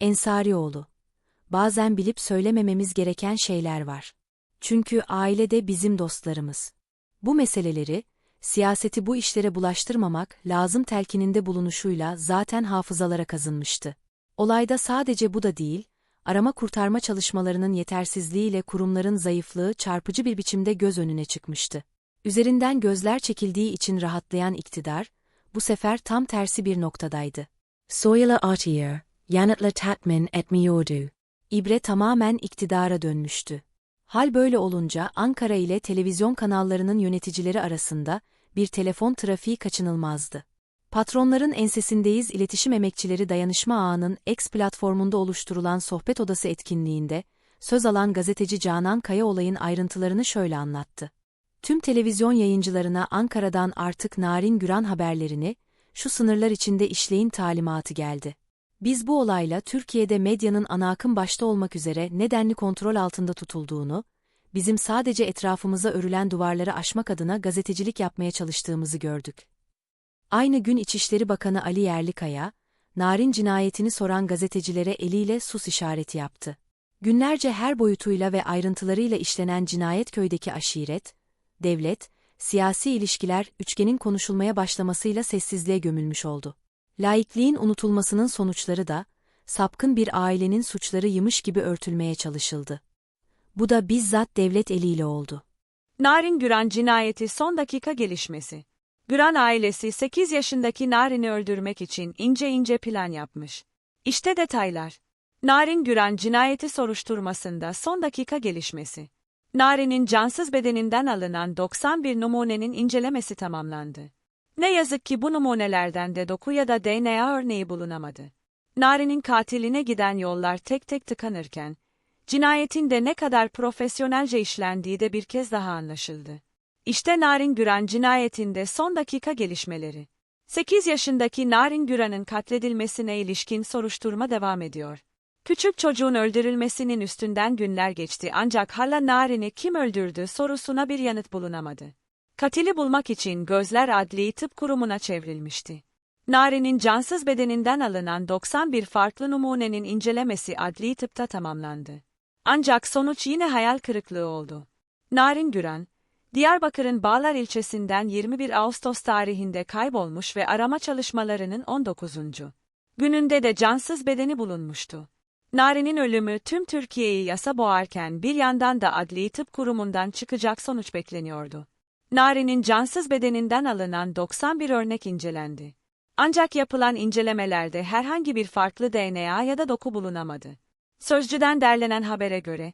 Ensarioğlu. Bazen bilip söylemememiz gereken şeyler var. Çünkü aile de bizim dostlarımız. Bu meseleleri, siyaseti bu işlere bulaştırmamak lazım telkininde bulunuşuyla zaten hafızalara kazınmıştı. Olayda sadece bu da değil, arama kurtarma çalışmalarının yetersizliğiyle kurumların zayıflığı çarpıcı bir biçimde göz önüne çıkmıştı. Üzerinden gözler çekildiği için rahatlayan iktidar, bu sefer tam tersi bir noktadaydı. Soyla artıyor, yanıtla tatmin etmiyordu. İbre tamamen iktidara dönmüştü. Hal böyle olunca Ankara ile televizyon kanallarının yöneticileri arasında bir telefon trafiği kaçınılmazdı. Patronların ensesindeyiz iletişim emekçileri dayanışma ağının X platformunda oluşturulan sohbet odası etkinliğinde, söz alan gazeteci Canan Kaya olayın ayrıntılarını şöyle anlattı. Tüm televizyon yayıncılarına Ankara'dan artık narin güran haberlerini, şu sınırlar içinde işleyin talimatı geldi. Biz bu olayla Türkiye'de medyanın ana akım başta olmak üzere nedenli kontrol altında tutulduğunu, bizim sadece etrafımıza örülen duvarları aşmak adına gazetecilik yapmaya çalıştığımızı gördük. Aynı gün İçişleri Bakanı Ali Yerlikaya, Narin cinayetini soran gazetecilere eliyle sus işareti yaptı. Günlerce her boyutuyla ve ayrıntılarıyla işlenen cinayet köydeki aşiret, devlet, siyasi ilişkiler üçgenin konuşulmaya başlamasıyla sessizliğe gömülmüş oldu. Laikliğin unutulmasının sonuçları da, sapkın bir ailenin suçları yımış gibi örtülmeye çalışıldı. Bu da bizzat devlet eliyle oldu. Narin Güran cinayeti son dakika gelişmesi. Güran ailesi 8 yaşındaki Narin'i öldürmek için ince ince plan yapmış. İşte detaylar. Narin Güran cinayeti soruşturmasında son dakika gelişmesi. Narin'in cansız bedeninden alınan 91 numunenin incelemesi tamamlandı. Ne yazık ki bu numunelerden de doku ya da DNA örneği bulunamadı. Narin'in katiline giden yollar tek tek tıkanırken, cinayetin de ne kadar profesyonelce işlendiği de bir kez daha anlaşıldı. İşte Narin Güran cinayetinde son dakika gelişmeleri. 8 yaşındaki Narin Güran'ın katledilmesine ilişkin soruşturma devam ediyor. Küçük çocuğun öldürülmesinin üstünden günler geçti ancak hala Narin'i kim öldürdü sorusuna bir yanıt bulunamadı. Katili bulmak için gözler Adli Tıp Kurumu'na çevrilmişti. Narin'in cansız bedeninden alınan 91 farklı numunenin incelemesi adli tıpta tamamlandı. Ancak sonuç yine hayal kırıklığı oldu. Narin Güran, Diyarbakır'ın Bağlar ilçesinden 21 Ağustos tarihinde kaybolmuş ve arama çalışmalarının 19. gününde de cansız bedeni bulunmuştu. Narin'in ölümü tüm Türkiye'yi yasa boğarken bir yandan da Adli Tıp Kurumu'ndan çıkacak sonuç bekleniyordu. Narin'in cansız bedeninden alınan 91 örnek incelendi. Ancak yapılan incelemelerde herhangi bir farklı DNA ya da doku bulunamadı. Sözcüden derlenen habere göre,